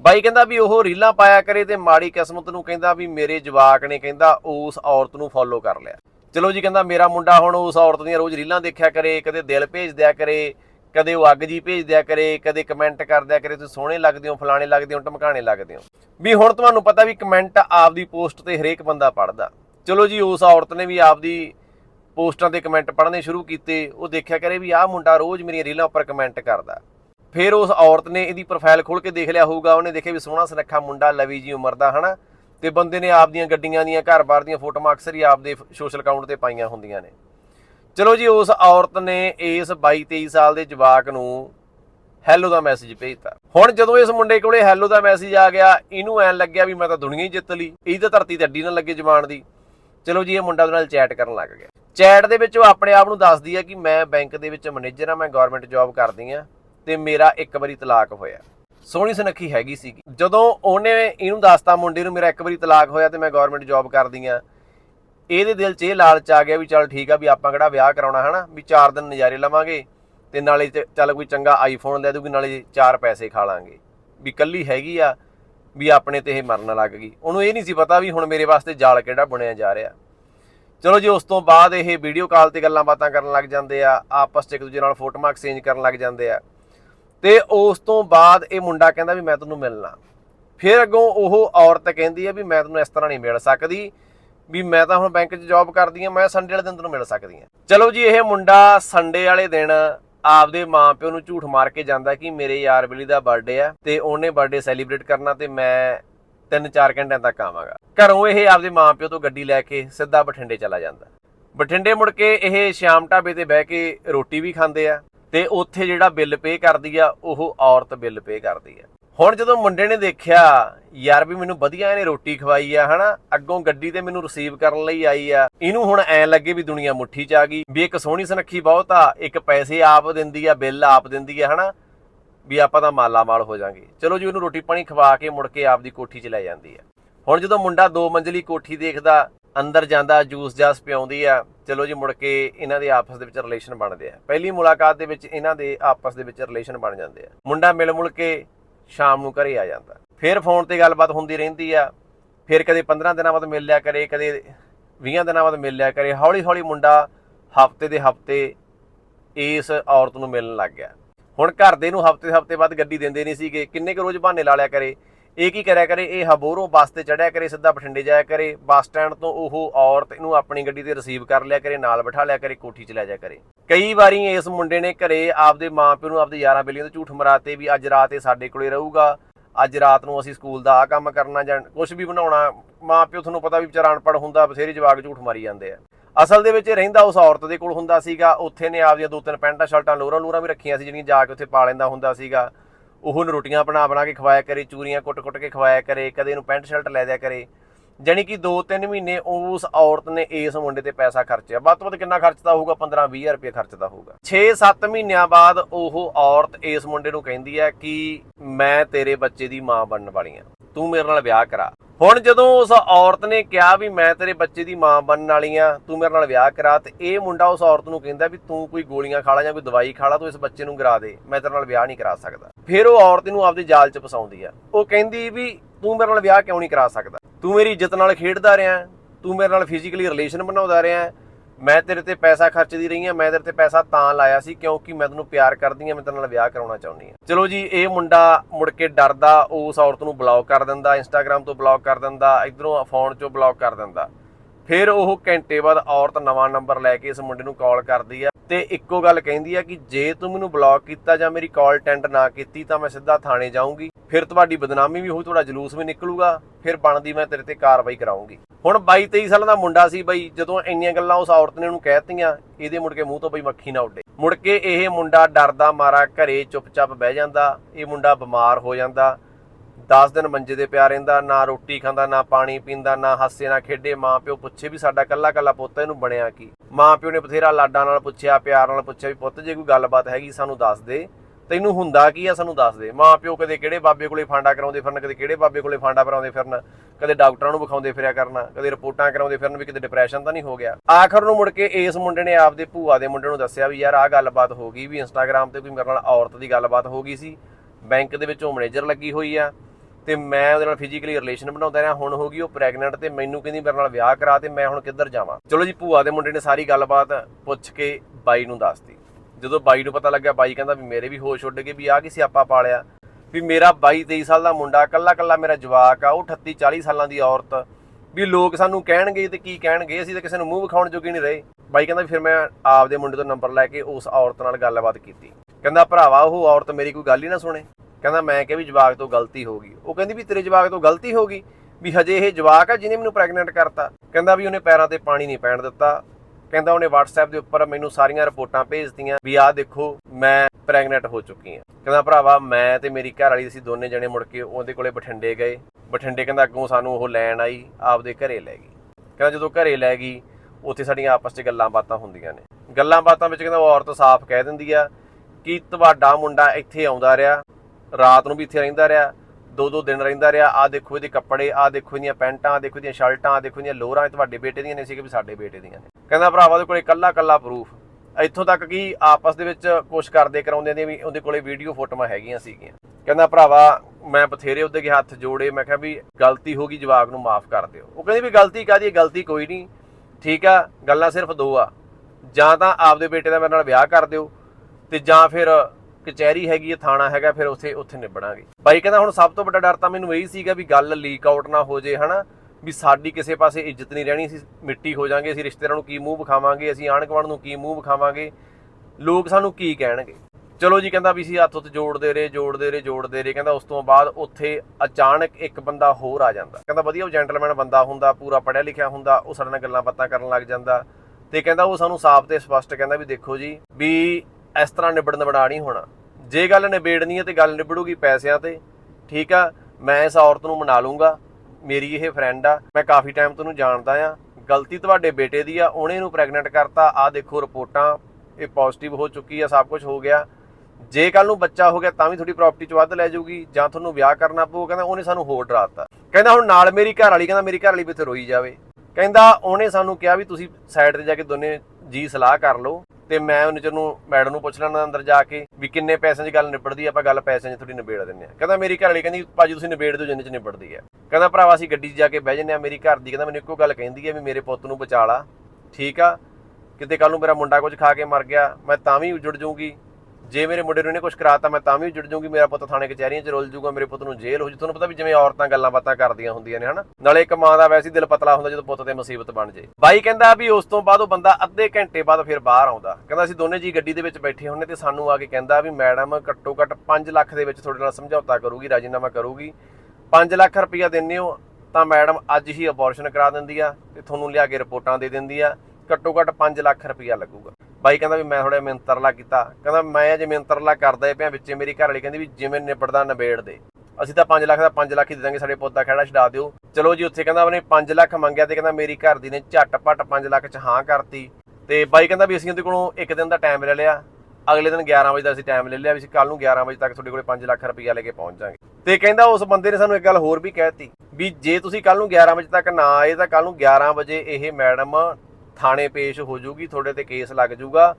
[SPEAKER 1] ਬਾਈ ਕਹਿੰਦਾ ਵੀ ਉਹ ਰੀਲਾਂ ਪਾਇਆ ਕਰੇ ਤੇ ਮਾੜੀ ਕਿਸਮਤ ਨੂੰ ਕਹਿੰਦਾ ਵੀ ਮੇਰੇ ਜਵਾਕ ਨੇ ਕਹਿੰਦਾ ਉਸ ਔਰਤ ਨੂੰ ਫੋਲੋ ਕਰ ਲਿਆ। ਚਲੋ ਜੀ ਕਹਿੰਦਾ ਮੇਰਾ ਮੁੰਡਾ ਹੁਣ ਉਸ ਔਰਤ ਦੀਆਂ ਰੋਜ਼ ਰੀਲਾਂ ਦੇਖਿਆ ਕਰੇ, ਕਦੇ ਦਿਲ ਭੇਜ ਦਿਆ ਕਰੇ ਕਦੇ ਉਹ ਅੱਗ ਜੀ ਭੇਜ ਦਿਆ ਕਰੇ, ਕਦੇ ਕਮੈਂਟ ਕਰ ਦਿਆ ਕਰੇ, ਤੁਸੀਂ ਸੋਹਣੇ ਲੱਗਦੇ ਹੋ, ਫਲਾਣੇ ਲੱਗਦੇ ਹੋ ਟਮਕਾਣੇ ਲੱਗਦੇ ਹੋ। ਵੀ ਹੁਣ ਤੁਹਾਨੂੰ ਪਤਾ ਵੀ ਕਮੈਂਟ ਆਪਦੀ ਪੋਸਟ ਤੇ ਹਰੇਕ ਬੰਦਾ ਪੜਦਾ ਚਲੋ ਜੀ, ਉਸ ਔਰਤ ਨੇ ਵੀ ਆਪਦੀ ਪੋਸਟਾਂ ਤੇ ਕਮੈਂਟ ਪੜ੍ਹਨੇ ਸ਼ੁਰੂ ਕੀਤੇ, ਉਹ ਦੇਖਿਆ ਕਰੇ ਵੀ ਆਹ ਮੁੰਡਾ ਰੋਜ਼ ਮੇਰੀਆਂ ਰੀਲਾਂ ਉੱਪਰ ਕਮੈਂਟ ਕਰਦਾ। ਫਿਰ ਉਸ ਔਰਤ ਨੇ ਇਹਦੀ ਪ੍ਰੋਫਾਈਲ ਖੋਲ ਕੇ ਦੇਖ ਲਿਆ ਹੋਊਗਾ, ਉਹਨੇ ਦੇਖਿਆ ਵੀ ਸੋਹਣਾ ਸੁਨੱਖਾ ਮੁੰਡਾ ਲਵੀ ਜੀ ਉਮਰ ਦਾ, ਹਨਾ? ਤੇ ਬੰਦੇ ਨੇ ਆਪਦੀਆਂ ਗੱਡੀਆਂ ਦੀਆਂ, ਘਰ-ਬਾਰ ਦੀਆਂ ਫੋਟੋਆਂ ਅਕਸਰ ਹੀ ਆਪਦੇ ਸੋਸ਼ਲ ਅਕਾਊਂਟ ਤੇ ਪਾਈਆਂ ਹੁੰਦੀਆਂ ਨੇ। ਚਲੋ ਜੀ, ਉਸ ਔਰਤ ਨੇ ਇਸ 22 23 ਸਾਲ ਦੇ ਜਵਾਕ ਨੂੰ ਹੈਲੋ ਦਾ ਮੈਸੇਜ ਭੇਜਤਾ। ਹੁਣ ਜਦੋਂ ਇਸ ਮੁੰਡੇ ਕੋਲੇ ਹੈਲੋ ਦਾ ਮੈਸੇਜ ਆ ਗਿਆ, ਇਹਨੂੰ ਐਂ ਲੱਗਿਆ ਵੀ ਮੈਂ ਤਾਂ ਦੁਨੀਆ ਹੀ ਜਿੱਤ ਲਈ ਇਹ ਤਾਂ ਧਰਤੀ ਤੇ ਅੱਡੀ ਨਾ ਲੱਗੇ ਜਵਾਨ ਦੀ। ਚਲੋ ਜੀ, ਇਹ ਮੁੰਡਾ ਉਹਦੇ ਨਾਲ ਚੈਟ ਕਰਨ ਲੱਗ ਗਿਆ। ਚੈਟ ਦੇ ਵਿੱਚ ਉਹ ਆਪਣੇ ਆਪ ਨੂੰ ਦੱਸਦੀ ਹੈ ਕਿ ਮੈਂ ਬੈਂਕ ਦੇ ਵਿੱਚ ਮੈਨੇਜਰ ਆ, ਮੈਂ ਗਵਰਨਮੈਂਟ ਜੌਬ ਕਰਦੀ ਆ ਤੇ ਮੇਰਾ ਇੱਕ ਵਾਰੀ ਤਲਾਕ ਹੋਇਆ। ਸੋਹਣੀ ਸੁਨੱਖੀ ਹੈਗੀ ਸੀਗੀ। ਜਦੋਂ ਉਹਨੇ ਇਹਨੂੰ ਦੱਸਤਾ, ਮੁੰਡੇ ਨੂੰ ਮੇਰਾ ਇੱਕ ਵਾਰੀ ਤਲਾਕ ਹੋਇਆ ਤੇ ਮੈਂ ਗਵਰਨਮੈਂਟ ਜੌਬ ਕਰਦੀ ਆ ਇਹਦੇ ਦਿਲ 'ਚ ਇਹ ਲਾਲਚ ਆ ਗਿਆ ਵੀ ਚੱਲ ਠੀਕ ਆ ਵੀ ਆਪਾਂ ਕਿਹੜਾ ਵਿਆਹ ਕਰਾਉਣਾ, ਹਨਾ? ਵੀ 4 ਦਿਨ ਨਜ਼ਾਰੇ ਲਵਾਂਗੇ ਤੇ ਨਾਲੇ ਚ- ਚੱਲ ਕੋਈ ਚੰਗਾ ਆਈਫੋਨ ਲੈ ਦੂਗੀ ਨਾਲੇ 4 ਪੈਸੇ ਖਾ ਲਾਂਗੇ। ਵੀ ਕੱਲੀ ਹੈਗੀ ਆ, ਵੀ ਆਪਣੇ ਤੇ ਇਹ ਮਰਨ ਲੱਗ ਗਈ। ਉਹਨੂੰ ਇਹ ਨਹੀਂ ਸੀ ਪਤਾ ਵੀ ਹੁਣ ਮੇਰੇ ਵਾਸਤੇ ਜਾਲ ਕਿਹੜਾ ਬੁਣਿਆ ਜਾ ਰਿਹਾ। ਚਲੋ ਜੀ, ਉਸ ਤੋਂ ਬਾਅਦ ਇਹ ਵੀਡੀਓ ਕਾਲ ਤੇ ਗੱਲਾਂ ਬਾਤਾਂ ਕਰਨ ਲੱਗ ਜਾਂਦੇ ਆ, ਆਪਸ 'ਚ ਇੱਕ ਦੂਜੇ ਨਾਲ ਫੋਟੋਆਂ ਐਕਸਚੇਂਜ ਕਰਨ ਲੱਗ ਜਾਂਦੇ ਆ। ਤੇ ਉਸ ਤੋਂ ਬਾਅਦ ਇਹ ਮੁੰਡਾ ਕਹਿੰਦਾ ਵੀ ਮੈਂ ਤੈਨੂੰ ਮਿਲਣਾ। ਫਿਰ ਅੱਗੋਂ ਉਹ ਔਰਤ ਕਹਿੰਦੀ ਆ ਵੀ ਮੈਂ ਤੈਨੂੰ ਇਸ ਤਰ੍ਹਾਂ ਨਹੀਂ ਮਿਲ ਸਕਦੀ। ਵੀ ਮੈਂ ਤਾਂ ਹੁਣ ਬੈਂਕ 'ਚ ਜੌਬ ਕਰਦੀ ਆ ਮੈਂ ਸੰਡੇ ਵਾਲੇ ਦਿਨ ਤੈਨੂੰ ਮਿਲ ਸਕਦੀ ਆ ਚਲੋ ਜੀ, ਇਹ ਮੁੰਡਾ ਸੰਡੇ ਵਾਲੇ ਦਿਨ ਆਪਦੇ ਮਾਪਿਓ ਨੂੰ ਝੂਠ ਮਾਰ ਕੇ ਜਾਂਦਾ ਕਿ ਮੇਰੇ ਯਾਰ ਬਿਲੀ ਦਾ ਬਰਥਡੇ ਆ ਤੇ ਉਹਨੇ ਬਰਥਡੇ ਸੈਲੀਬ੍ਰੇਟ ਕਰਨਾ ਤੇ ਮੈਂ 3-4 ਘੰਟਿਆਂ ਤੱਕ ਆਵਾਂਗਾ। ਘਰੋਂ ਇਹ ਆਪਦੇ ਮਾਪਿਓ ਤੋਂ ਗੱਡੀ ਲੈ ਕੇ ਸਿੱਧਾ ਬਠਿੰਡੇ ਚਲਾ ਜਾਂਦਾ। ਬਠਿੰਡੇ ਮੁੜ ਕੇ ਇਹ ਸ਼ਾਮ ਢਾਬੇ ਤੇ ਬਹਿ ਕੇ ਰੋਟੀ ਵੀ ਖਾਂਦੇ ਆ ਤੇ ਉੱਥੇ ਜਿਹੜਾ ਬਿੱਲ ਪੇ ਕਰਦੀ ਆ, ਉਹ ਔਰਤ ਬਿੱਲ ਪੇ ਕਰਦੀ ਆ। ਹੁਣ ਜਦੋਂ ਮੁੰਡੇ ਨੇ ਦੇਖਿਆ, ਯਾਰ ਵੀ ਮੈਨੂੰ ਵਧੀਆ ਇਹਨੇ ਰੋਟੀ ਖਵਾਈ ਆ, ਹਨਾ, ਅੱਗੋਂ ਗੱਡੀ ਤੇ ਮੈਨੂੰ ਰਿਸੀਵ ਕਰਨ ਲਈ ਆਈ ਆ, ਇਹਨੂੰ ਹੁਣ ਐ ਲੱਗੇ ਵੀ ਦੁਨੀਆ ਮੁੱਠੀ 'ਚ ਆ ਗਈ, ਵੀ ਇੱਕ ਸੋਹਣੀ ਸੁਨੱਖੀ ਬਹੁਤ ਆ, ਇੱਕ ਪੈਸੇ ਆਪ ਦਿੰਦੀ ਆ, ਬਿੱਲ ਆਪ ਦਿੰਦੀ ਆ, ਹਨਾ, ਵੀ ਆਪਾਂ ਤਾਂ ਮਾਲਾ ਮਾਲ ਹੋ ਜਾਾਂਗੇ। ਚਲੋ ਜੀ, ਉਹਨੂੰ ਰੋਟੀ ਪਾਣੀ ਖਵਾ ਕੇ ਮੁੜ ਕੇ ਆਪਦੀ ਕੋਠੀ 'ਚ ਲੈ ਜਾਂਦੀ ਆ। ਹੁਣ ਜਦੋਂ ਮੁੰਡਾ ਦੋ ਮੰਜ਼ਲੀ ਕੋਠੀ ਦੇਖਦਾ, ਅੰਦਰ ਜਾਂਦਾ, ਜੂਸ ਜਾਸ ਪਿਆਉਂਦੀ ਆ, ਚਲੋ ਜੀ, ਮੁੜ ਕੇ ਇਹਨਾਂ ਦੇ ਆਪਸ ਦੇ ਵਿੱਚ ਰਿਲੇਸ਼ਨ ਬਣਦੇ ਆ। ਪਹਿਲੀ ਮੁਲਾਕਾਤ ਦੇ ਵਿੱਚ ਇਹਨਾਂ ਦੇ ਆਪਸ ਦੇ ਵਿੱਚ ਰਿਲੇਸ਼ਨ ਬਣ ਜਾਂਦੇ ਆ। ਮੁੰਡਾ ਮਿਲ ਮੁਲ ਕੇ ਸ਼ਾਮ ਨੂੰ ਘਰੇ ਆ ਜਾਂਦਾ। ਫਿਰ ਫੋਨ ਤੇ ਗੱਲਬਾਤ ਹੁੰਦੀ ਰਹਿੰਦੀ ਆ। ਫਿਰ ਕਦੇ 15 ਦਿਨਾਂ ਬਾਅਦ ਮਿਲ ਲਿਆ ਕਰੇ, ਕਦੇ 20 ਦਿਨਾਂ ਬਾਅਦ ਮਿਲ ਲਿਆ ਕਰੇ। ਹੌਲੀ ਹੌਲੀ ਮੁੰਡਾ ਹਫ਼ਤੇ ਦੇ ਹਫ਼ਤੇ ਇਸ ਔਰਤ ਨੂੰ ਮਿਲਣ ਲੱਗ ਗਿਆ। ਹੁਣ ਘਰ ਦੇ ਨੂੰ ਹਫ਼ਤੇ ਹਫ਼ਤੇ ਬਾਅਦ ਗੱਡੀ ਦਿੰਦੇ ਨਹੀਂ ਸੀਗੇ। ਕਿੰਨੇ ਕੁ ਰੋਜ਼ ਬਹਾਨੇ ਲਾ ਲਿਆ ਕਰੇ। ਇਹ ਕੀ ਕਰਿਆ ਕਰੇ? ਇਹ ਹਬੋਰੋਂ ਬੱਸ ਤੇ ਚੜਿਆ ਕਰੇ, ਸਿੱਧਾ ਬਠਿੰਡੇ ਜਾਇਆ ਕਰੇ, ਬੱਸ ਸਟੈਂਡ ਤੋਂ ਉਹ ਔਰਤ ਇਹਨੂੰ ਆਪਣੀ ਗੱਡੀ ਤੇ ਰਿਸੀਵ ਕਰ ਲਿਆ ਕਰੇ, ਨਾਲ ਬਿਠਾ ਲਿਆ ਕਰੇ, ਕੋਠੀ 'ਚ ਲੈ ਜਾ ਕਰੇ। ਕਈ ਵਾਰੀ ਇਸ ਮੁੰਡੇ ਨੇ ਘਰੇ ਆਪਦੇ ਮਾਪਿਓ ਨੂੰ ਆਪਦੇ ਯਾਰਾਂ ਬੇਲੀਆਂ ਤੋਂ ਝੂਠ ਮਰਾਤੇ ਵੀ ਅੱਜ ਰਾਤ ਇਹ ਸਾਡੇ ਕੋਲੇ ਰਹੂਗਾ, ਅੱਜ ਰਾਤ ਨੂੰ ਅਸੀਂ ਸਕੂਲ ਦਾ ਆ ਕੰਮ ਕਰਨਾ ਜਾਂ ਕੁਝ ਵੀ ਬਣਾਉਣਾ, ਮਾਪਿਓ ਤੁਹਾਨੂੰ ਪਤਾ ਵੀ ਵਿਚਾਰਾ ਅਨਪੜ੍ਹ ਹੁੰਦਾ, ਬਥੇਰੇ ਜਵਾਕ ਝੂਠ ਮਾਰੀ ਜਾਂਦੇ ਆ। ਅਸਲ ਦੇ ਵਿੱਚ ਇਹ ਰਹਿੰਦਾ ਉਸ ਔਰਤ ਦੇ ਕੋਲ ਹੁੰਦਾ ਸੀਗਾ, ਉੱਥੇ ਨੇ ਆਪਦੀਆਂ ਦੋ ਤਿੰਨ ਪੈਂਟਾਂ, ਸ਼ਰਟਾਂ ਲੋਰਾਂ ਲੂਰਾਂ ਵੀ ਰੱਖੀਆਂ ਸੀ, ਜਿਹੜੀਆਂ ਜਾ ਕੇ ਉੱਥੇ ਪਾ ਲੈਂਦਾ ਹੁੰਦਾ ਸੀਗਾ। ਉਹ ਨੂੰ ਰੋਟੀਆਂ ਬਣਾ ਬਣਾ ਕੇ ਖਵਾਇਆ ਕਰੇ, ਚੂਰੀਆਂ ਕੁੱਟ-ਕੁੱਟ ਕੇ ਖਵਾਇਆ ਕਰੇ, ਕਦੇ ਇਹਨੂੰ ਪੈਂਟ ਸ਼ਰਟ ਲੈ ਦਿਆ ਕਰੇ। ਜਾਣੀ ਕਿ 2-3 ਮਹੀਨੇ ਉਸ ਔਰਤ ਨੇ ਇਸ ਮੁੰਡੇ ਤੇ ਪੈਸਾ ਖਰਚਿਆ। ਵੱਧ ਤੋਂ ਵੱਧ ਕਿੰਨਾ ਖਰਚਦਾ ਹੋਊਗਾ? 15-20 ਰੁਪਏ ਖਰਚਦਾ ਹੋਊਗਾ। 6-7 ਮਹੀਨਿਆਂ ਬਾਅਦ ਉਹ ਔਰਤ ਇਸ ਮੁੰਡੇ ਨੂੰ ਕਹਿੰਦੀ ਹੈ ਕਿ ਮੈਂ ਤੇਰੇ ਬੱਚੇ ਦੀ ਮਾਂ ਬਣਨ ਵਾਲੀ ਹਾਂ। ਤੂੰ ਮੇਰੇ ਨਾਲ ਵਿਆਹ ਕਰਾ। ਹੁਣ ਜਦੋਂ ਉਸ ਔਰਤ ਨੇ ਕਿਹਾ ਵੀ ਮੈਂ ਤੇਰੇ ਬੱਚੇ ਦੀ ਮਾਂ ਬਣਨ ਵਾਲੀ ਆ ਤੂੰ ਮੇਰੇ ਨਾਲ ਵਿਆਹ ਕਰਾ, ਤੇ ਇਹ ਮੁੰਡਾ ਉਸ ਔਰਤ ਨੂੰ ਕਹਿੰਦਾ ਵੀ ਤੂੰ ਕੋਈ ਗੋਲੀਆਂ ਖਾ ਲਾ ਜਾਂ ਕੋਈ ਦਵਾਈ ਖਾ ਲਾ, ਤੂੰ ਇਸ ਬੱਚੇ ਨੂੰ ਗਰਾ ਦੇ। ਮੈਂ ਤੇਰੇ ਨਾਲ ਵਿਆਹ ਨਹੀਂ ਕਰਾ ਸਕਦਾ। ਫਿਰ ਉਹ ਔਰਤ ਨੂੰ ਆਪਦੇ ਜਾਲ 'ਚ ਫਸਾਉਂਦੀ ਆ। ਉਹ ਕਹਿੰਦੀ ਵੀ ਤੂੰ ਮੇਰੇ ਨਾਲ ਵਿਆਹ ਕਿਉਂ ਨਹੀਂ ਕਰਾ ਸਕਦਾ? ਤੂੰ ਮੇਰੀ ਇੱਜ਼ਤ ਨਾਲ ਖੇਡਦਾ ਰਿਹਾ ਤੂੰ ਮੇਰੇ ਨਾਲ ਫਿਜ਼ੀਕਲੀ ਰਿਲੇਸ਼ਨ ਬਣਾਉਂਦਾ ਰਿਹਾ ਮੈਂ ਤੇਰੇ ਤੇ ਪੈਸਾ ਖਰਚਦੀ ਰਹੀ ਆ ਮੈਂ ਤੇਰੇ ਤੇ ਪੈਸਾ ਤਾਂ ਲਾਇਆ ਸੀ ਕਿਉਂਕਿ ਮੈਂ ਤੈਨੂੰ ਪਿਆਰ ਕਰਦੀ ਆ ਮੈਂ ਤੇਰੇ ਨਾਲ ਵਿਆਹ ਕਰਾਉਣਾ ਚਾਹੁੰਦੀ ਆ ਚਲੋ ਜੀ, ਇਹ ਮੁੰਡਾ ਮੁੜ ਕੇ ਡਰਦਾ। ਉਸ ਔਰਤ ਨੂੰ ਬਲੌਕ ਕਰ ਦਿੰਦਾ। ਇੰਸਟਾਗ੍ਰam ਤੋਂ ਬਲੌਕ ਕਰ ਦਿੰਦਾ। ਇਧਰੋਂ ਫੋਨ ਚੋਂ ਬਲੌਕ ਕਰ ਦਿੰਦਾ। ਫਿਰ ਉਹ ਘੰਟੇ ਬਾਅਦ ਔਰਤ ਨਵਾਂ ਨੰਬਰ ਲੈ ਕੇ ਇਸ ਮੁੰਡੇ ਨੂੰ ਕਾਲ ਕਰਦੀ ਆ ਤੇ ਇੱਕੋ ਗੱਲ ਕਹਿੰਦੀ ਆ ਕਿ ਜੇ ਤੂੰ ਮੈਨੂੰ ਬਲੌਕ ਕੀਤਾ ਜਾਂ ਮੇਰੀ ਕਾਲ ਅਟੈਂਡ ਨਾ ਕੀਤੀ ਤਾਂ ਮੈਂ ਸਿੱਧਾ ਥਾਣੇ ਜਾਊਂਗੀ। ਫਿਰ ਤੁਹਾਡੀ ਬਦਨਾਮੀ ਵੀ ਹੋਊ, ਤੁਹਾਡਾ ਜਲੂਸ ਵੀ ਨਿਕਲੂਗਾ, ਫਿਰ ਬਣਦੀ ਮੈਂ ਤੇਰੇ ਤੇ ਕਾਰਵਾਈ ਕਰਾਉਂਗੀ ਹੁਣ 22 23 ਸਾਲਾਂ ਦਾ ਮੁੰਡਾ ਸੀ ਬਈ, ਜਦੋਂ ਇੰਨੀਆਂ ਗੱਲਾਂ ਉਸ ਔਰਤ ਨੇ ਉਹਨੂੰ ਕਹਿਤੀਆਂ ਇਹਦੇ ਮੁੜ ਕੇ ਮੂੰਹ ਤੋਂ ਬਈ ਮੱਖੀ ਨਾ ਉੱਡੇ। ਮੁੜ ਕੇ ਇਹ ਮੁੰਡਾ ਡਰਦਾ ਮਾਰਾ, ਘਰੇ ਚੁੱਪਚਾਪ ਬਹਿ ਜਾਂਦਾ, ਇਹ ਮੁੰਡਾ ਬਿਮਾਰ ਹੋ ਜਾਂਦਾ 10 ਦਿਨ ਮੰਜੇ ਦੇ ਪਿਆ ਰਹਿੰਦਾ, ਨਾ ਰੋਟੀ ਖਾਂਦਾ, ਨਾ ਪਾਣੀ ਪੀਂਦਾ, ਨਾ ਹਾਸੇ, ਨਾ ਖੇਡੇ। ਮਾਂ ਪਿਓ ਪੁੱਛੇ ਵੀ ਸਾਡਾ ਕੱਲਾ ਕੱਲਾ ਪੁੱਤ ਇਹਨੂੰ ਬਣਿਆ ਕੀ? ਮਾਂ ਪਿਓ ਨੇ ਬਥੇਰਾ ਲਾਡਾਂ ਨਾਲ ਪੁੱਛਿਆ, ਪਿਆਰ ਨਾਲ ਪੁੱਛਿਆ ਵੀ, ਪੁੱਤ, ਜੇ ਕੋਈ ਗੱਲਬਾਤ ਹੈਗੀ, ਸਾਨੂੰ ਦੱਸ ਦੇ। ਤੈਨੂੰ ਹੁੰਦਾ ਕੀ ਆ, ਸਾਨੂੰ ਦੱਸ ਦੇ। ਮਾਂ ਪਿਓ ਕਦੇ ਕਿਹੜੇ ਬਾਬੇ ਕੋਲੇ ਫਾਂਡਾ ਕਰਾਉਂਦੇ ਫਿਰਨ, ਕਦੇ ਕਿਹੜੇ ਬਾਬੇ ਕੋਲੇ ਫਾਂਡਾ ਕਰਾਉਂਦੇ ਫਿਰਨ, ਕਦੇ ਡਾਕਟਰਾਂ ਨੂੰ ਵਿਖਾਉਂਦੇ ਫਿਰਿਆ ਕਰਨਾ, ਕਦੇ ਰਿਪੋਰਟਾਂ ਕਰਾਉਂਦੇ ਫਿਰਨ ਵੀ ਕਿਤੇ ਡਿਪਰੈਸ਼ਨ ਤਾਂ ਨਹੀਂ ਹੋ ਗਿਆ। ਆਖਰ ਨੂੰ ਮੁੜ ਕੇ ਇਸ ਮੁੰਡੇ ਨੇ ਆਪਦੇ ਭੂਆ ਦੇ ਮੁੰਡੇ ਨੂੰ ਦੱਸਿਆ ਵੀ, ਯਾਰ, ਆਹ ਗੱਲਬਾਤ ਹੋ ਗਈ ਵੀ ਇੰਸਟਾਗ੍ਰam ਤੇ ਕੋਈ ਮੇਰੇ ਨਾਲ ਔਰਤ ਦੀ ਗੱਲਬਾਤ ਹੋ ਗਈ ਸੀ। ਬੈਂਕ ਦੇ ਵਿੱਚ ਉਹ ਮੈਨੇਜਰ ਲੱਗੀ ਹੋਈ ਆ। ਤੇ ਮੈਂ ਉਹਦੇ ਨਾਲ ਫਿਜ਼ੀਕਲੀ ਰਿਲੇਸ਼ਨ ਬਣਾਉਂਦਾ ਰਿਹਾ, ਹੁਣ ਹੋ ਗਈ ਉਹ ਪ੍ਰੈਗਨੈਂਟ ਤੇ ਮੈਨੂੰ ਕਹਿੰਦੀ ਮੇਰੇ ਨਾਲ ਵਿਆਹ ਕਰਾ ਤੇ ਮੈਂ ਹੁਣ ਕਿੱਧਰ ਜਾਵਾਂ। ਚਲੋ ਜੀ, ਭੂਆ ਦੇ ਮੁੰਡੇ ਨੇ ਸਾਰੀ ਗੱਲਬਾਤ ਪੁੱਛ ਕੇ ਬਾਈ ਨੂੰ ਦੱਸਤੀ। ਜਦੋਂ ਬਾਈ ਨੂੰ ਪਤਾ ਲੱਗਿਆ, ਬਾਈ ਕਹਿੰਦਾ ਵੀ ਮੇਰੇ ਵੀ ਹੋਸ਼ ਉੱਡ ਗਏ ਵੀ ਆਹ ਕੀ ਸਿਆਪਾ ਪਾਲਿਆ। ਵੀ ਮੇਰਾ 22 23 ਸਾਲ ਦਾ ਮੁੰਡਾ ਕੱਲਾ ਕੱਲਾ ਮੇਰਾ ਜਵਾਕ ਆ, ਉਹ 38 40 ਸਾਲਾਂ ਦੀ ਔਰਤ। ਵੀ ਲੋਕ ਸਾਨੂੰ ਕਹਿਣਗੇ ਤੇ ਕੀ ਕਹਿਣਗੇ, ਅਸੀਂ ਤਾਂ ਕਿਸੇ ਨੂੰ ਮੂੰਹ ਵਿਖਾਉਣ ਜੋਗੇ ਨਹੀਂ ਰਹੇ। ਬਾਈ ਕਹਿੰਦਾ ਵੀ ਫਿਰ ਮੈਂ ਆਪਦੇ ਮੁੰਡੇ ਤੋਂ ਨੰਬਰ ਲੈ ਕੇ ਉਸ ਔਰਤ ਨਾਲ ਗੱਲਬਾਤ ਕੀਤੀ। ਕਹਿੰਦਾ, ਭਰਾਵਾ, ਉਹ ਔਰਤ ਮੇਰੀ ਕੋਈ ਗੱਲ ਹੀ ਨਾ ਸੁਣੇ। ਕਹਿੰਦਾ ਮੈਂ ਕਿਹਾ ਵੀ ਜਵਾਕ ਤੋਂ ਗਲਤੀ ਹੋ ਗਈ। ਉਹ ਕਹਿੰਦੀ ਵੀ ਤੇਰੇ ਜਵਾਕ ਤੋਂ ਗਲਤੀ ਹੋ ਗਈ? ਵੀ ਹਜੇ ਇਹ ਜਵਾਕ ਆ ਜਿਹਨੇ ਮੈਨੂੰ ਪ੍ਰੈਗਨੈਂਟ ਕਰਤਾ। ਕਹਿੰਦਾ ਵੀ ਉਹਨੇ ਪੈਰਾਂ ਤੇ ਪਾਣੀ ਨਹੀਂ ਪੈਣ ਦਿੱਤਾ। ਕਹਿੰਦਾ ਉਹਨੇ WhatsApp ਦੇ ਉੱਪਰ ਮੈਨੂੰ ਸਾਰੀਆਂ ਰਿਪੋਰਟਾਂ ਭੇਜਤੀਆਂ ਵੀ ਆਹ ਦੇਖੋ, ਮੈਂ ਪ੍ਰੈਗਨੈਂਟ ਹੋ ਚੁੱਕੀ ਹਾਂ। ਕਹਿੰਦਾ ਭਰਾਵਾ, ਮੈਂ ਤੇ ਮੇਰੀ ਘਰ ਵਾਲੀ ਅਸੀਂ ਦੋਨੇ ਜਣੇ ਮੁੜ ਕੇ ਉਹਦੇ ਕੋਲੇ ਬਠਿੰਡੇ ਗਏ। ਬਠਿੰਡੇ ਕਹਿੰਦਾ ਅੱਗੋਂ ਸਾਨੂੰ ਉਹ ਲੈਣ ਆਈ, ਆਪਦੇ ਘਰੇ ਲੈ ਗਈ। ਕਹਿੰਦਾ ਜਦੋਂ ਘਰੇ ਲੈ ਗਈ, ਉੱਥੇ ਸਾਡੀਆਂ ਆਪਸ 'ਚ ਗੱਲਾਂ ਬਾਤਾਂ ਹੁੰਦੀਆਂ ਨੇ। ਗੱਲਾਂ ਬਾਤਾਂ ਵਿੱਚ ਕਹਿੰਦਾ ਉਹ ਔਰਤ ਸਾਫ਼ ਕਹਿ ਦਿੰਦੀ ਆ ਕਿ ਤੁਹਾਡਾ ਮੁੰਡਾ ਇੱਥੇ ਆਉਂਦਾ ਰਿਹਾ ਰਾਤ ਨੂੰ ਵੀ ਇੱਥੇ ਰਹਿੰਦਾ ਰਿਹਾ ਦੋ ਦੋ ਦਿਨ ਰਹਿੰਦਾ ਰਿਹਾ ਆ ਦੇਖੋ ਇਹਦੇ ਕੱਪੜੇ ਆ ਦੇਖੋ ਇਹਦੀਆਂ ਪੈਂਟਾਂ ਆ ਦੇਖੋ ਇਹਦੀਆਂ ਸ਼ਰਟਾਂ ਆ ਦੇਖੋ ਇਹਦੀਆਂ ਲੋਰਾਂ ਤੁਹਾਡੇ ਬੇਟੇ ਦੀਆਂ ਨੇ ਸੀ ਕਿ ਵੀ ਸਾਡੇ ਬੇਟੇ ਦੀਆਂ ਨੇ। ਕਹਿੰਦਾ ਭਰਾਵਾ ਦੇ ਕੋਲੇ ਕੱਲਾ ਕੱਲਾ ਪ੍ਰੂਫ ਇੱਥੋਂ ਤੱਕ ਕਿ ਆਪਸ ਦੇ ਵਿੱਚ ਕੁਛ ਕਰਦੇ ਕਰਾਉਂਦੇ ਨੇ ਵੀ ਉਹਦੇ ਕੋਲੇ ਵੀਡੀਓ ਫੋਟੋਆਂ ਹੈਗੀਆਂ ਸੀਗੀਆਂ। ਕਹਿੰਦਾ ਭਰਾਵਾ ਮੈਂ ਬਥੇਰੇ ਉਹਦੇ ਕੇ ਹੱਥ ਜੋੜੇ, ਮੈਂ ਕਿਹਾ ਵੀ ਗਲਤੀ ਹੋ ਗਈ ਜਵਾਬ ਨੂੰ ਮਾਫ ਕਰ ਦਿਓ। ਉਹ ਕਹਿੰਦੀ ਵੀ ਗਲਤੀ ਕਾਦੀ ਗਲਤੀ ਕੋਈ ਨਹੀਂ। ਠੀਕ ਆ, ਗੱਲਾਂ ਸਿਰਫ ਦੋ ਆ। ਜਾਂ ਤਾਂ ਆਪਦੇ ਬੇਟੇ ਦਾ ਮੇਰੇ ਨਾਲ ਵਿਆਹ ਕਰ ਦਿਓ ਤੇ ਜਾਂ ਫਿਰ ਕਚਹਿਰੀ ਹੈਗੀ ਹੈ ਥਾਣਾ ਹੈਗਾ, ਫਿਰ ਉੱਥੇ ਉੱਥੇ ਨਿਬੜਾਂਗੇ। ਬਾਈ ਕਹਿੰਦਾ ਹੁਣ ਸਭ ਤੋਂ ਵੱਡਾ ਡਰ ਤਾਂ ਮੈਨੂੰ ਇਹੀ ਸੀਗਾ ਵੀ ਗੱਲ ਲੀਕ ਆਊਟ ਨਾ ਹੋ ਜੇ, ਹਨਾ? ਵੀ ਸਾਡੀ ਕਿਸੇ ਪਾਸੇ ਇੱਜ਼ਤ ਨਹੀਂ ਰਹਿਣੀ, ਅਸੀਂ ਮਿੱਟੀ ਹੋ ਜਾਾਂਗੇ, ਅਸੀਂ ਰਿਸ਼ਤੇਦਾਰਾਂ ਨੂੰ ਕੀ ਮੂੰਹ ਵਿਖਾਵਾਂਗੇ, ਅਸੀਂ ਆਂਢ ਗੁਆਂਢ ਨੂੰ ਕੀ ਮੂੰਹ ਵਿਖਾਵਾਂਗੇ? ਲੋਕ ਸਾਨੂੰ ਕੀ ਕਹਿਣਗੇ? ਚਲੋ ਜੀ, ਕਹਿੰਦਾ ਵੀ ਅਸੀਂ ਹੱਥ ਉੱਤੇ ਜੋੜਦੇ ਰਹੇ ਜੋੜਦੇ ਰਹੇ ਜੋੜਦੇ ਰਹੇ। ਕਹਿੰਦਾ ਉਸ ਤੋਂ ਬਾਅਦ ਉੱਥੇ ਅਚਾਨਕ ਇੱਕ ਬੰਦਾ ਹੋਰ ਆ ਜਾਂਦਾ। ਕਹਿੰਦਾ ਵਧੀਆ, ਉਹ ਜੈਂਟਲਮੈਨ ਬੰਦਾ ਹੁੰਦਾ, ਪੂਰਾ ਪੜਿਆ ਲਿਖਿਆ ਹੁੰਦਾ, ਉਹ ਸਾਡੇ ਨਾਲ ਗੱਲਾਂ ਬਾਤਾਂ ਕਰਨ ਲੱਗ ਜਾਂਦਾ। ਤੇ ਕਹਿੰਦਾ ਉਹ ਸਾਨੂੰ ਸਾਫ਼ ਤੇ ਸਪਸ਼ਟ ਕਹਿੰਦਾ ਵੀ ਦੇਖੋ ਜੀ, ਵੀ ਇਸ ਤਰ੍ਹਾਂ ਨਿਬੜਨ ਬੜਾ ਨਹੀਂ ਹੋਣਾ। ਜੇ ਗੱਲ ਨਿਬੇੜਨੀ ਹੈ ਤੇ ਗੱਲ ਨਿਬੜੂਗੀ ਪੈਸਿਆਂ ਤੇ। ਠੀਕ ਆ, ਮੈਂ ਇਸ ਔਰਤ ਨੂੰ ਮਨਾ ਲੂੰਗਾ। ਮੇਰੀ ਇਹ ਫਰੈਂਡ ਆ, ਮੈਂ ਕਾਫੀ ਟਾਈਮ ਤੋਂ ਉਹਨੂੰ ਜਾਣਦਾ ਆ। ਗਲਤੀ ਤੁਹਾਡੇ ਬੇਟੇ ਦੀ ਆ, ਉਹਨੇ ਇਹਨੂੰ ਪ੍ਰੈਗਨੈਂਟ ਕਰਤਾ। ਆ ਦੇਖੋ ਰਿਪੋਰਟਾਂ, ਇਹ ਪੋਜ਼ਿਟਿਵ ਹੋ ਚੁੱਕੀ ਆ, ਸਭ ਕੁਝ ਹੋ ਗਿਆ। ਜੇ ਕੱਲ ਨੂੰ ਬੱਚਾ ਹੋ ਗਿਆ, ਤਾਂ ਵੀ ਤੁਹਾਡੀ ਪ੍ਰਾਪਰਟੀ ਚ ਵੱਧ ਲੈ ਜਾਊਗੀ, ਜਾਂ ਤੁਹਾਨੂੰ ਵਿਆਹ ਕਰਨਾ ਪਊ। ਕਹਿੰਦਾ, ਉਹਨੇ ਸਾਨੂੰ ਹੋਰ ਡਰਾਤਾ ਕਹਿੰਦਾ, ਹੁਣ ਨਾਲ ਮੇਰੀ ਘਰ ਵਾਲੀ, ਕਹਿੰਦਾ, ਮੇਰੀ ਘਰ ਵਾਲੀ ਵੀ ਇੱਥੇ ਰੋਈ ਜਾਵੇ। ਕਹਿੰਦਾ, ਉਹਨੇ ਸਾਨੂੰ ਕਿਹਾ ਵੀ ਤੁਸੀਂ ਸਾਈਡ ਤੇ ਜਾ ਕੇ ਦੋਨੇ ਜੀ ਸਲਾਹ ਕਰ ਲਓ ਤੇ ਮੈਂ ਉਹਨੇ ਚਿਰ ਨੂੰ ਮੈਡਮ ਨੂੰ ਪੁੱਛ ਲੈਣਾ ਅੰਦਰ ਜਾ ਕੇ ਵੀ ਕਿੰਨੇ ਪੈਸਿਆਂ 'ਚ ਗੱਲ ਨਿਬੜਦੀ ਆ, ਆਪਾਂ ਗੱਲ ਪੈਸਿਆਂ 'ਚ ਥੋੜੀ ਨਿਬੇੜ ਦਿੰਨੇ ਆ। ਕਹਿੰਦਾ ਮੇਰੀ ਘਰ ਵਾਲੀ ਕਹਿੰਦੀ, ਭਾਜੀ ਤੁਸੀਂ ਨਿਬੇੜ ਦਿਓ ਜਿੰਨੇ 'ਚ ਨਿਬੜਦੀ ਆ। ਕਹਿੰਦਾ, ਭਰਾਵਾ ਅਸੀਂ ਗੱਡੀ 'ਚ ਜਾ ਕੇ ਬਹਿ ਜੰਨੇ ਆ, ਮੇਰੀ ਘਰ ਦੀ, ਕਹਿੰਦਾ, ਮੈਨੂੰ ਇੱਕੋ ਗੱਲ ਕਹਿੰਦੀ ਆ ਵੀ ਮੇਰੇ ਪੁੱਤ ਨੂੰ ਬਚਾ ਲਾ। ਠੀਕ ਆ? ਕਿਤੇ ਕੱਲ ਨੂੰ ਮੇਰਾ ਮੁੰਡਾ ਕੁਝ ਖਾ ਕੇ ਮਰ ਗਿਆ, ਮੈਂ ਤਾਂ ਵੀ ਉਜੜ ਜਾਊਂਗੀ। ਜੇ ਮੇਰੇ ਮੁੰਡੇ ਨੂੰ ਇਹਨੇ ਕੁਝ ਕਰਾਤਾ, ਮੈਂ ਤਾਂ ਵੀ ਜੁੜ ਜਾਊਂਗੀ, ਮੇਰਾ ਪੁੱਤ ਥਾਣੇ ਕਚਹਿਰੀਆਂ 'ਚ ਰੁੱਲ ਜਾਊਗਾ ਮੇਰੇ ਪੁੱਤ ਨੂੰ ਜੇਲ੍ਹ ਹੋ ਜੂ। ਤੁਹਾਨੂੰ ਪਤਾ ਵੀ ਜਿਵੇਂ ਔਰਤਾਂ ਗੱਲਾਂ ਬਾਤਾਂ ਕਰਦੀਆਂ ਹੁੰਦੀਆਂ ਨੇ, ਹਨਾ? ਨਾਲੇ ਇੱਕ ਮਾਂ ਦਾ ਵੈਸੇ ਦਿਲ ਪਤਲਾ ਹੁੰਦਾ ਜਦੋਂ ਪੁੱਤ ਤੇ ਮੁਸੀਬਤ ਬਣ ਜੇ ਬਾਈ ਕਹਿੰਦਾ ਵੀ ਉਸ ਤੋਂ ਬਾਅਦ ਉਹ ਬੰਦਾ ਅੱਧੇ ਘੰਟੇ ਬਾਅਦ ਫਿਰ ਬਾਹਰ ਆਉਂਦਾ। ਕਹਿੰਦਾ ਅਸੀਂ ਦੋਨੇ ਜੀ ਗੱਡੀ ਦੇ ਵਿੱਚ ਬੈਠੇ ਹੁੰਨੇ ਤੇ ਸਾਨੂੰ ਆ ਕੇ ਕਹਿੰਦਾ ਵੀ ਮੈਡਮ ਘੱਟੋ ਘੱਟ 5 ਲੱਖ ਦੇ ਵਿੱਚ ਤੁਹਾਡੇ ਨਾਲ ਸਮਝੌਤਾ ਕਰੂਗੀ, ਰਾਜੀਨਾਮਾ ਕਰੂਗੀ। 5 ਲੱਖ ਰੁਪਇਆ ਦਿੰਨੇ ਹੋ, ਤਾਂ ਮੈਡਮ ਅੱਜ ਹੀ ਅਬੋਰਸ਼ਨ ਕਰਾ ਦਿੰਦੀ ਆ ਤੇ ਤੁਹਾਨੂੰ ਲਿਆ ਕੇ ਰਿਪੋਰਟਾਂ ਦੇ ਦਿੰਦੀ ਆ। ਘੱਟੋ ਘੱਟ 5 ਲੱਖ ਰੁਪਇਆ ਲੱਗੂਗਾ। ਬਾਈ ਕਹਿੰਦਾ ਵੀ ਮੈਂ ਥੋੜਾ ਮਿੰਤਰਲਾ ਕੀਤਾ। ਕਹਿੰਦਾ ਮੈਂ ਜੇ ਮਿੰਤਰਲਾ ਕਰਦਾ ਪਿਆ ਵਿੱਚੇ ਮੇਰੀ ਘਰ ਵਾਲੀ ਕਹਿੰਦੀ ਵੀ ਜਿਵੇਂ ਨਿਬੜਦਾ ਨਿਬੇੜ ਦੇ। ਅਸੀਂ ਤਾਂ 5 ਲੱਖ ਦਾ 5 ਲੱਖ ਹੀ ਦੇ ਦਾਂਗੇ, ਸਾਡੇ ਪੁੱਤ ਦਾ ਖਹਿੜਾ ਛਡਾ ਦਿਓ। ਚਲੋ ਜੀ, ਉੱਥੇ ਕਹਿੰਦਾ ਉਹਨੇ 5 ਲੱਖ ਮੰਗਿਆ ਤੇ ਕਹਿੰਦਾ ਮੇਰੀ ਘਰ ਦੀ ਨੇ ਝਟਪਟ 5 ਲੱਖ ਚ ਹਾਂ ਕਰਤੀ। ਤੇ ਬਾਈ ਕਹਿੰਦਾ ਵੀ ਅਸੀਂ ਉਹਦੇ ਕੋਲੋਂ ਇੱਕ ਦਿਨ ਦਾ ਟਾਈਮ ਲੈ ਲਿਆ। ਅਗਲੇ ਦਿਨ 11 ਵਜੇ ਦਾ ਅਸੀਂ ਟਾਈਮ ਲੈ ਲਿਆ ਵੀ ਅਸੀਂ ਕੱਲ ਨੂੰ 11 ਵਜੇ ਤੱਕ ਤੁਹਾਡੇ ਕੋਲੇ 5 ਲੱਖ ਰੁਪਈਆ ਲੈ ਕੇ ਪਹੁੰਚ ਜਾਾਂਗੇ ਤੇ ਕਹਿੰਦਾ ਉਸ ਬੰਦੇ ਨੇ ਸਾਨੂੰ ਇੱਕ ਗੱਲ ਹੋਰ ਵੀ ਕਹਿਤੀ ਵੀ ਜੇ ਤੁਸੀਂ ਕੱਲ ਨੂੰ 11 ਵਜੇ ਤੱਕ ਨਾ ਆਏ ਤਾਂ ਕੱਲ ਨੂੰ 11 ਵਜੇ ਇਹ ਮੈਡਮ ਥਾਣੇ ਪੇਸ਼ ਹੋ ਜਾਊਗੀ ਤੁਹਾਡੇ ਤੇ ਕੇਸ ਲੱਗ ਜਾਊਗਾ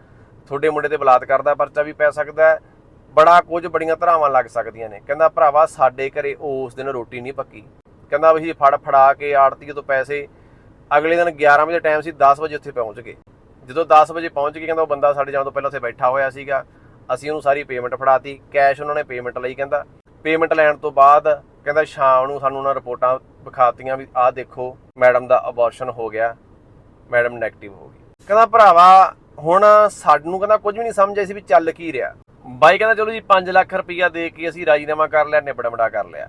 [SPEAKER 1] ਤੁਹਾਡੇ ਮੁੰਡੇ ਤੇ ਬਲਾਤਕਾਰ ਦਾ ਪਰਚਾ ਵੀ ਪੈ ਸਕਦਾ ਹੈ, ਬੜਾ ਕੁਝ ਬੜੀਆਂ ਧਰਾਵਾਂ ਲੱਗ ਸਕਦੀਆਂ ਨੇ। ਕਹਿੰਦਾ, ਭਰਾਵਾ, ਸਾਡੇ ਘਰੇ ਉਸ ਦਿਨ ਰੋਟੀ ਨਹੀਂ ਪੱਕੀ। ਕਹਿੰਦਾ ਵੀ ਅਸੀਂ ਫੜ ਫੜਾ ਕੇ ਆੜਤੀਏ ਤੋਂ ਪੈਸੇ, ਅਗਲੇ ਦਿਨ 11 ਵਜੇ ਟਾਈਮ ਸੀ 10 ਵਜੇ ਉੱਥੇ ਪਹੁੰਚ ਗਏ। ਜਦੋਂ 10 ਵਜੇ ਪਹੁੰਚ ਕੇ ਕਹਿੰਦਾ, ਉਹ ਬੰਦਾ ਸਾਡੇ ਜਾਣ ਤੋਂ ਪਹਿਲਾਂ ਉੱਥੇ ਬੈਠਾ ਹੋਇਆ ਸੀਗਾ। ਅਸੀਂ ਉਹਨੂੰ ਸਾਰੀ ਪੇਮੈਂਟ ਫੜਾਤੀ ਕੈਸ਼ ਉਹਨਾਂ ਨੇ ਪੇਮੈਂਟ ਲਈ, ਕਹਿੰਦਾ। ਪੇਮੈਂਟ ਲੈਣ ਤੋਂ ਬਾਅਦ, ਕਹਿੰਦਾ, ਸ਼ਾਮ ਨੂੰ ਸਾਨੂੰ ਉਹਨਾਂ ਰਿਪੋਰਟਾਂ ਵਿਖਾਤੀਆਂ ਵੀ, ਆਹ ਦੇਖੋ ਮੈਡਮ ਦਾ ਅਬੋਰਸ਼ਨ ਹੋ ਗਿਆ। ਮੈਡਮ ਨੈਗੇਟਿਵ ਹੋ ਗਈ। ਕਹਿੰਦਾ, ਭਰਾਵਾ, ਹੁਣ ਸਾਨੂੰ ਕਹਿੰਦਾ ਕੁਝ ਵੀ ਨਹੀਂ ਸਮਝ ਆਈ ਸੀ ਵੀ ਚੱਲ ਕੀ ਰਿਹਾ। ਬਾਈ ਕਹਿੰਦਾ, ਚਲੋ ਜੀ 5 ਲੱਖ ਰੁਪਈਆ ਦੇ ਕੇ ਅਸੀਂ ਰਾਜੀਨਾਮਾ ਕਰ ਲਿਆ, ਨਿਬੜਮੜਾ ਕਰ ਲਿਆ।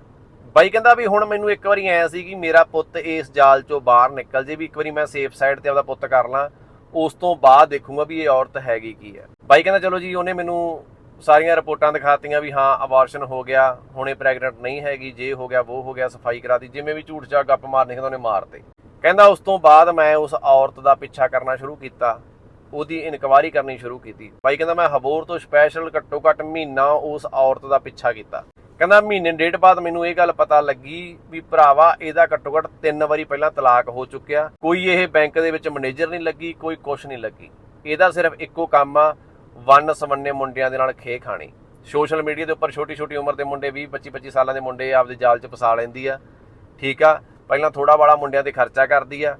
[SPEAKER 1] ਬਾਈ ਕਹਿੰਦਾ ਵੀ ਹੁਣ ਮੈਨੂੰ ਇੱਕ ਵਾਰੀ ਐ ਸੀ ਕਿ ਮੇਰਾ ਪੁੱਤ ਇਸ ਜਾਲ ਚੋਂ ਬਾਹਰ ਨਿਕਲ ਜੇ ਵੀ ਇੱਕ ਵਾਰੀ ਮੈਂ ਸੇਫ ਸਾਈਡ ਤੇ ਆਪਦਾ ਪੁੱਤ ਕਰ ਲਾਂ, ਉਸ ਤੋਂ ਬਾਅਦ ਦੇਖੂੰਗਾ ਵੀ ਇਹ ਔਰਤ ਹੈਗੀ ਕੀ ਹੈ। ਬਾਈ ਕਹਿੰਦਾ, ਚਲੋ ਜੀ, ਉਹਨੇ ਮੈਨੂੰ ਸਾਰੀਆਂ ਰਿਪੋਰਟਾਂ ਦਿਖਾਤੀਆਂ ਵੀ ਹਾਂ ਅਬਾਰਸ਼ਨ ਹੋ ਗਿਆ, ਹੁਣੇ ਪ੍ਰੈਗਨੈਂਟ ਨਹੀਂ ਹੈਗੀ, ਜੇ ਹੋ ਗਿਆ ਉਹ ਹੋ ਗਿਆ, ਸਫ਼ਾਈ ਕਰਾਤੀ, ਜਿਵੇਂ ਵੀ ਝੂਠ ਚਾ ਗੱਪ ਮਾਰਨੇ ਕਹਿੰਦਾ ਉਹਨੇ ਮਾਰਤੇ। ਕਹਿੰਦਾ ਉਸ ਤੋਂ ਬਾਅਦ ਮੈਂ ਉਸ ਔਰਤ ਦਾ ਪਿੱਛਾ ਕਰਨਾ ਸ਼ੁਰੂ ਕੀਤਾ, ਉਹਦੀ ਇਨਕੁਆਇਰੀ ਕਰਨੀ ਸ਼ੁਰੂ ਕੀਤੀ। ਬਾਈ ਕਹਿੰਦਾ, ਮੈਂ ਹਬੋਰ ਤੋਂ ਸਪੈਸ਼ਲ ਘੱਟੋ ਘੱਟ ਮਹੀਨਾ ਉਸ ਔਰਤ ਦਾ ਪਿੱਛਾ ਕੀਤਾ। ਕਹਿੰਦਾ, ਮਹੀਨੇ ਡੇਢ ਬਾਅਦ ਮੈਨੂੰ ਇਹ ਗੱਲ ਪਤਾ ਲੱਗੀ ਵੀ ਭਰਾਵਾ, ਇਹਦਾ ਘੱਟੋ ਘੱਟ ਤਿੰਨ ਵਾਰੀ ਪਹਿਲਾਂ ਤਲਾਕ ਹੋ ਚੁੱਕਿਆ। ਕੋਈ ਇਹ ਬੈਂਕ ਦੇ ਵਿੱਚ ਮੈਨੇਜਰ ਨਹੀਂ ਲੱਗੀ, ਕੋਈ ਕੁਛ ਨਹੀਂ ਲੱਗੀ। ਇਹਦਾ ਸਿਰਫ ਇੱਕੋ ਕੰਮ ਆ, ਵਨ ਸਵੰਨੇ ਮੁੰਡਿਆਂ ਦੇ ਨਾਲ ਖੇ ਖਾਣੀ। ਸੋਸ਼ਲ ਮੀਡੀਆ ਦੇ ਉੱਪਰ ਛੋਟੀ ਛੋਟੀ ਉਮਰ ਦੇ ਮੁੰਡੇ 20 25 25 ਸਾਲਾਂ ਦੇ ਮੁੰਡੇ ਆਪਦੇ ਜਾਲ 'ਚ ਫਸਾ ਲੈਂਦੀ ਆ। ਠੀਕ ਆ? ਪਹਿਲਾਂ ਥੋੜਾ ਬਾਲਾ ਮੁੰਡਿਆਂ ਤੇ ਖਰਚਾ ਕਰਦੀ ਆ,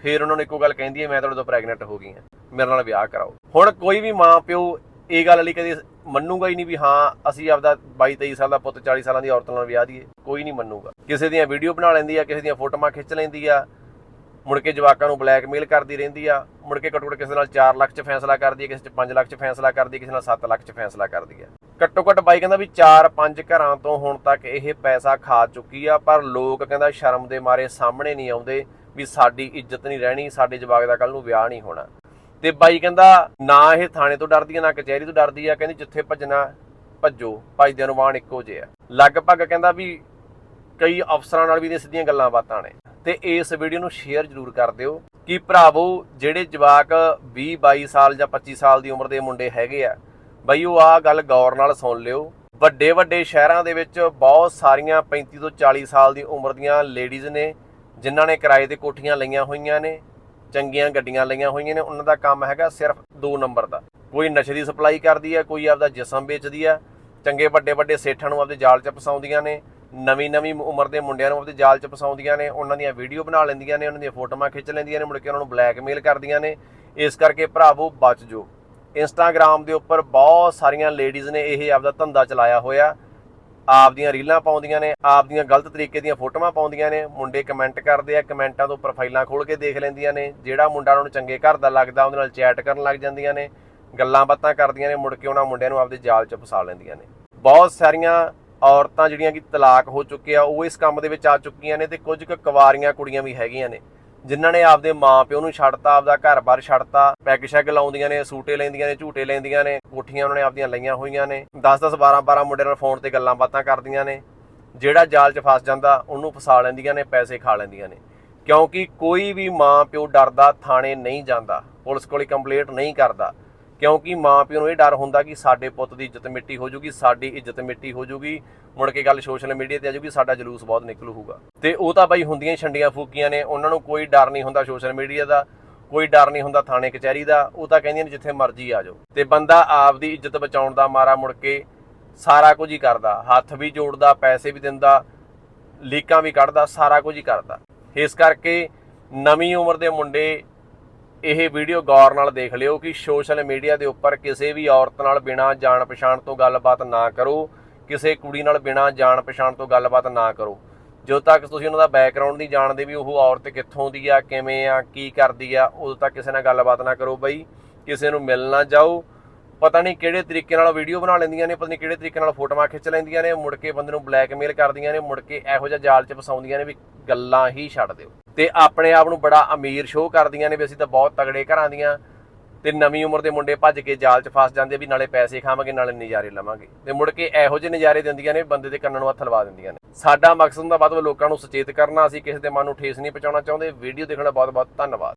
[SPEAKER 1] ਫਿਰ ਉਹਨਾਂ ਨੂੰ ਇੱਕੋ ਗੱਲ ਕਹਿੰਦੀ ਹੈ ਮੈਂ ਤੁਹਾਡੇ ਤੋਂ ਪ੍ਰੈਗਨੈਂਟ ਹੋ ਗਈ ਹਾਂ ਮੇਰੇ ਨਾਲ ਵਿਆਹ ਕਰਾਓ। ਹੁਣ ਕੋਈ ਵੀ ਮਾਂ ਪਿਓ ਇਹ ਗੱਲ ਲਈ ਕਦੇ ਮੰਨੂਗਾ ਹੀ ਨਹੀਂ ਵੀ ਹਾਂ, ਅਸੀਂ ਆਪਦਾ 22 23 ਸਾਲ ਦਾ ਪੁੱਤ 40 ਸਾਲਾਂ ਦੀ ਔਰਤ ਨਾਲ ਵਿਆਹ ਦੀਏ, ਕੋਈ ਨਹੀਂ ਮੰਨੂਗਾ। ਕਿਸੇ ਦੀਆਂ ਵੀਡੀਓ ਬਣਾ ਲੈਂਦੀ ਆ, ਕਿਸੇ ਦੀਆਂ ਫੋਟੋਆਂ ਖਿੱਚ ਲੈਂਦੀ ਆ ਮੁੜ ਕੇ ਜਵਾਕਾਂ ਨੂੰ ਬਲੈਕਮੇਲ ਕਰਦੀ ਰਹਿੰਦੀ ਆ, ਮੁੜ ਕੇ ਘੱਟੋ ਘੱਟ ਕਿਸੇ ਨਾਲ 4 ਲੱਖ 'ਚ ਫੈਸਲਾ ਕਰਦੀ ਹੈ ਕਿਸੇ 'ਚ 5 ਲੱਖ 'ਚ ਫੈਸਲਾ ਕਰਦੀ ਹੈ ਕਿਸੇ ਨਾਲ 7 ਲੱਖ 'ਚ ਫੈਸਲਾ ਕਰਦੀ ਹੈ ਘੱਟੋ ਘੱਟ ਬਾਈ ਕਹਿੰਦਾ ਵੀ 4-5 ਘਰਾਂ ਤੋਂ ਹੁਣ ਤੱਕ ਇਹ ਪੈਸਾ ਖਾ ਚੁੱਕੀ ਆ, ਪਰ ਲੋਕ ਕਹਿੰਦਾ ਸ਼ਰਮ ਦੇ ਮਾਰੇ ਸਾਹਮਣੇ ਨਹੀਂ ਆਉਂਦੇ ਵੀ ਸਾਡੀ ਇੱਜ਼ਤ ਨਹੀਂ ਰਹਿਣੀ, ਸਾਡੇ ਜਵਾਕ ਦਾ ਕੱਲ ਨੂੰ ਵਿਆਹ ਨਹੀਂ ਹੋਣਾ। ਤੇ ਬਾਈ ਕਹਿੰਦਾ ਨਾ ਇਹ ਥਾਣੇ ਤੋਂ ਡਰਦੀ ਆ, ਨਾ ਕਚਹਿਰੀ ਤੋਂ ਡਰਦੀ ਆ, ਕਹਿੰਦੀ ਜਿੱਥੇ ਭੱਜਣਾ ਭੱਜੋ ਭੱਜਦੇ ਨੂੰ ਵਾਣ ਇੱਕੋ ਆ। ਲਗਭਗ ਕਹਿੰਦਾ ਵੀ ਕਈ ਅਫਸਰਾਂ ਨਾਲ ਵੀ ਇਹਦੀਆਂ ਸਿੱਧੀਆਂ ਗੱਲਾਂ ਬਾਤਾਂ ਨੇ। ਤੇ ਇਸ ਵੀਡੀਓ ਨੂੰ ਸ਼ੇਅਰ ਜ਼ਰੂਰ ਕਰ ਦਿਓ ਕਿ ਭਰਾਵੋ, ਜਿਹੜੇ ਜਵਾਕ 20 22 ਸਾਲ ਜਾਂ 25 ਸਾਲ ਦੀ ਉਮਰ ਦੇ ਮੁੰਡੇ ਹੈਗੇ ਆ, ਬਈ ਉਹ ਆ ਗੱਲ ਗੌਰ ਨਾਲ ਸੁਣ ਲਿਓ। ਵੱਡੇ ਵੱਡੇ ਸ਼ਹਿਰਾਂ ਦੇ ਵਿੱਚ ਬਹੁਤ ਸਾਰੀਆਂ 35 ਤੋਂ 40 ਸਾਲ ਦੀ ਉਮਰ ਦੀਆਂ ਲੇਡੀਜ਼ ਨੇ, ਜਿਨ੍ਹਾਂ ਨੇ ਕਿਰਾਏ ਤੇ ਕੋਠੀਆਂ ਲਈਆਂ ਹੋਈਆਂ ਨੇ, ਚੰਗੀਆਂ ਗੱਡੀਆਂ ਲਈਆਂ ਹੋਈਆਂ ਨੇ, ਉਹਨਾਂ ਦਾ ਕੰਮ ਹੈਗਾ ਸਿਰਫ 2 ਨੰਬਰ ਦਾ। ਕੋਈ ਨਸ਼ੇ ਦੀ ਸਪਲਾਈ ਕਰਦੀ ਹੈ ਕੋਈ ਆਪਦਾ ਜਿਸਮ ਵੇਚਦੀ ਆ, ਚੰਗੇ ਵੱਡੇ ਵੱਡੇ ਸੇਠਾਂ ਨੂੰ ਆਪਦੇ ਜਾਲ 'ਚ ਫਸਾਉਂਦੀਆਂ ਨੇ ਨਵੀਂ ਨਵੀਂ ਉਮਰ ਦੇ ਮੁੰਡਿਆਂ ਨੂੰ ਆਪਦੇ ਜਾਲ 'ਚ ਫਸਾਉਂਦੀਆਂ ਨੇ, ਉਹਨਾਂ ਦੀਆਂ ਵੀਡੀਓ ਬਣਾ ਲੈਂਦੀਆਂ ਨੇ, ਉਹਨਾਂ ਦੀਆਂ ਫੋਟੋਆਂ ਖਿੱਚ ਲੈਂਦੀਆਂ ਨੇ, ਮੁੜ ਕੇ ਉਹਨਾਂ ਨੂੰ ਬਲੈਕਮੇਲ ਕਰਦੀਆਂ ਨੇ। ਇਸ ਕਰਕੇ ਭਰਾਵੋ ਬਚ ਜੋ। ਇੰਸਟਾਗ੍ਰam ਦੇ ਉੱਪਰ ਬਹੁਤ ਸਾਰੀਆਂ ਲੇਡੀਜ਼ ਨੇ ਇਹ ਆਪਦਾ ਧੰਦਾ ਚਲਾਇਆ ਹੋਇਆ। ਆਪਦੀਆਂ ਰੀਲਾਂ ਪਾਉਂਦੀਆਂ ਨੇ, ਆਪਦੀਆਂ ਗਲਤ ਤਰੀਕੇ ਦੀਆਂ ਫੋਟੋਆਂ ਪਾਉਂਦੀਆਂ ਨੇ। ਮੁੰਡੇ ਕਮੈਂਟ ਕਰਦੇ ਆ ਕਮੈਂਟਾਂ ਤੋਂ ਪ੍ਰੋਫਾਈਲਾਂ ਖੋਲ ਕੇ ਦੇਖ ਲੈਂਦੀਆਂ ਨੇ। ਜਿਹੜਾ ਮੁੰਡਾ ਉਹਨਾਂ ਨੂੰ ਚੰਗੇ ਘਰ ਦਾ ਲੱਗਦਾ, ਉਹਦੇ ਨਾਲ ਚੈਟ ਕਰਨ ਲੱਗ ਜਾਂਦੀਆਂ ਨੇ। ਗੱਲਾਂ ਬਾਤਾਂ ਕਰਦੀਆਂ ਨੇ, ਮੁੜ ਕੇ ਉਹਨਾਂ ਮੁੰਡਿਆਂ ਨੂੰ ਆਪਦੇ ਜਾਲ 'ਚ ਫਸਾ ਲੈਂਦੀਆਂ ਨੇ। ਬਹੁਤ ਸਾਰੀਆਂ ਔਰਤਾਂ ਜਿਹੜੀਆਂ ਕਿ ਤਲਾਕ ਹੋ ਚੁੱਕੇ ਆ, ਉਹ ਇਸ ਕੰਮ ਦੇ ਵਿੱਚ ਆ ਚੁੱਕੀਆਂ ਨੇ ਤੇ ਕੁਝ ਕੁ ਕੁਵਾਰੀਆਂ ਕੁੜੀਆਂ ਵੀ ਹੈਗੀਆਂ ਨੇ, ਜਿਨ੍ਹਾਂ ਨੇ ਆਪਦੇ ਮਾਪਿਓ ਨੂੰ ਛੱਡਤਾ, ਆਪਦਾ ਘਰ-ਬਾਰ ਛੱਡਤਾ ਪੈਗ ਸ਼ੈਗ ਲਾਉਂਦੀਆਂ ਨੇ, ਸੂਟੇ ਲੈਂਦੀਆਂ ਨੇ, ਝੂਟੇ ਲੈਂਦੀਆਂ ਨੇ, ਕੋਠੀਆਂ ਉਹਨਾਂ ਨੇ ਆਪਦੀਆਂ ਲਈਆਂ ਹੋਈਆਂ ਨੇ 10-10 12-12 ਮੁੰਡੇ ਨਾਲ ਫੋਨ ਤੇ ਗੱਲਾਂ ਬਾਤਾਂ ਕਰਦੀਆਂ ਨੇ, ਜਿਹੜਾ ਜਾਲ 'ਚ ਫਸ ਜਾਂਦਾ, ਉਹਨੂੰ ਫਸਾ ਲੈਂਦੀਆਂ ਨੇ, ਪੈਸੇ ਖਾ ਲੈਂਦੀਆਂ ਨੇ, ਕਿਉਂਕਿ ਕੋਈ ਵੀ ਮਾਂ ਪਿਓ ਡਰਦਾ, ਥਾਣੇ ਨਹੀਂ ਜਾਂਦਾ, ਪੁਲਿਸ ਕੋਲੇ ਕੰਪਲੇਂਟ ਨਹੀਂ ਕਰਦਾ ਕਿਉਂਕਿ ਮਾਂ ਪਿਓ ਨੂੰ ਇਹ ਡਰ ਹੁੰਦਾ ਕਿ ਸਾਡੇ ਪੁੱਤ ਦੀ ਇੱਜ਼ਤ ਮਿੱਟੀ ਹੋ ਜੂਗੀ, ਸਾਡੀ ਇੱਜ਼ਤ ਮਿੱਟੀ ਹੋ ਜੂਗੀ। ਮੁੜ ਕੇ ਗੱਲ ਸੋਸ਼ਲ ਮੀਡੀਆ ਤੇ ਆ ਜੂਗੀ, ਸਾਡਾ ਜਲੂਸ ਬਹੁਤ ਨਿਕਲੂਗਾ ਹੋਊਗਾ। ਤੇ ਉਹ ਤਾਂ ਬਾਈ ਹੁੰਦੀਆਂ ਛੰਡੀਆਂ ਫੂਕੀਆਂ ਨੇ, ਉਹਨਾਂ ਨੂੰ ਕੋਈ ਡਰ ਨਹੀਂ ਹੁੰਦਾ ਸੋਸ਼ਲ ਮੀਡੀਆ ਦਾ, ਕੋਈ ਡਰ ਨਹੀਂ ਹੁੰਦਾ ਥਾਣੇ ਕਚਹਿਰੀ ਦਾ, ਉਹ ਤਾਂ ਕਹਿੰਦੀਆਂ ਨੇ ਜਿੱਥੇ ਮਰਜ਼ੀ ਆ ਜਾਓ। ਤੇ ਬੰਦਾ ਆਪ ਦੀ ਇੱਜ਼ਤ ਬਚਾਉਣ ਦਾ ਮਾਰਾ ਮੁੜ ਕੇ ਸਾਰਾ ਕੁਝ ਹੀ ਕਰਦਾ, ਹੱਥ ਵੀ ਜੋੜਦਾ, ਪੈਸੇ ਵੀ ਦਿੰਦਾ, ਲੀਕਾਂ ਵੀ ਕੱਢਦਾ, ਸਾਰਾ ਕੁਝ ਹੀ ਕਰਦਾ। ਇਸ ਕਰਕੇ ਨਵੀਂ ਉਮਰ ਦੇ ਮੁੰਡੇ ਇਹ ਵੀਡੀਓ ਗੌਰ ਨਾਲ ਦੇਖ ਲਿਓ ਕਿ ਸੋਸ਼ਲ ਮੀਡੀਆ ਦੇ ਉੱਪਰ ਕਿਸੇ ਵੀ ਔਰਤ ਨਾਲ ਬਿਨਾਂ ਜਾਣ ਪਛਾਣ ਤੋਂ ਗੱਲਬਾਤ ਨਾ ਕਰੋ, ਕਿਸੇ ਕੁੜੀ ਨਾਲ ਬਿਨਾਂ ਜਾਣ ਪਛਾਣ ਤੋਂ ਗੱਲਬਾਤ ਨਾ ਕਰੋ। ਜਦੋਂ ਤੱਕ ਤੁਸੀਂ ਉਹਨਾਂ ਦਾ ਬੈਕਗ੍ਰਾਉਂਡ ਨਹੀਂ ਜਾਣਦੇ ਵੀ ਉਹ ਔਰਤ ਕਿੱਥੋਂ ਦੀ ਆ, ਕਿਵੇਂ ਆ, ਕੀ ਕਰਦੀ ਆ, ਉਦੋਂ ਤੱਕ ਕਿਸੇ ਨਾਲ ਗੱਲਬਾਤ ਨਾ ਕਰੋ ਬਈ, ਕਿਸੇ ਨੂੰ ਮਿਲ ਨਾ ਜਾਓ। ਪਤਾ ਨਹੀਂ ਕਿਹੜੇ ਤਰੀਕੇ ਨਾਲ ਵੀਡੀਓ ਬਣਾ ਲੈਂਦੀਆਂ ਨੇ, ਪਤਾ ਨਹੀਂ ਕਿਹੜੇ ਤਰੀਕੇ ਨਾਲ ਫੋਟੋਆਂ ਖਿੱਚ ਲੈਂਦੀਆਂ ਨੇ, ਮੁੜ ਕੇ ਬੰਦੇ ਨੂੰ ਬਲੈਕਮੇਲ ਕਰਦੀਆਂ ਨੇ, ਮੁੜ ਕੇ ਇਹੋ ਜਿਹਾ ਜਾਲ 'ਚ ਫਸਾਉਂਦੀਆਂ ਨੇ ਵੀ ਗੱਲਾਂ ਹੀ ਛੱਡ ਦਿਓ। ਤੇ ਆਪਣੇ ਆਪ ਨੂੰ ਬੜਾ ਅਮੀਰ ਸ਼ੋਅ ਕਰਦੀਆਂ ਨੇ ਵੀ ਅਸੀਂ ਤਾਂ ਬਹੁਤ ਤਗੜੇ ਘਰਾਂ ਦੀਆਂ। ਤੇ ਨਵੀਂ ਉਮਰ ਦੇ ਮੁੰਡੇ ਭੱਜ ਕੇ ਜਾਲ 'ਚ ਫਸ ਜਾਂਦੇ ਵੀ ਨਾਲੇ ਪੈਸੇ ਖਾਵਾਂਗੇ, ਨਾਲੇ ਨਜ਼ਾਰੇ ਲਵਾਂਗੇ। ਤੇ ਮੁੜ ਕੇ ਇਹੋ ਜਿਹੇ ਨਜ਼ਾਰੇ ਦਿੰਦੀਆਂ ਨੇ ਬੰਦੇ ਦੇ ਕੰਨਾਂ ਨੂੰ ਹੱਥ ਲਵਾ ਦਿੰਦੀਆਂ ਨੇ। ਸਾਡਾ ਮਕਸਦ ਹੁੰਦਾ ਵੱਧ ਤੋਂ ਲੋਕਾਂ ਨੂੰ ਸੁਚੇਤ ਕਰਨਾ, ਅਸੀਂ ਕਿਸੇ ਦੇ ਮਨ ਨੂੰ ਠੇਸ ਨਹੀਂ ਪਹੁੰਚਾਉਣਾ ਚਾਹੁੰਦੇ। ਵੀਡੀਓ ਦੇਖਣ ਦਾ ਬਹੁਤ ਬਹੁਤ ਧੰਨਵਾਦ।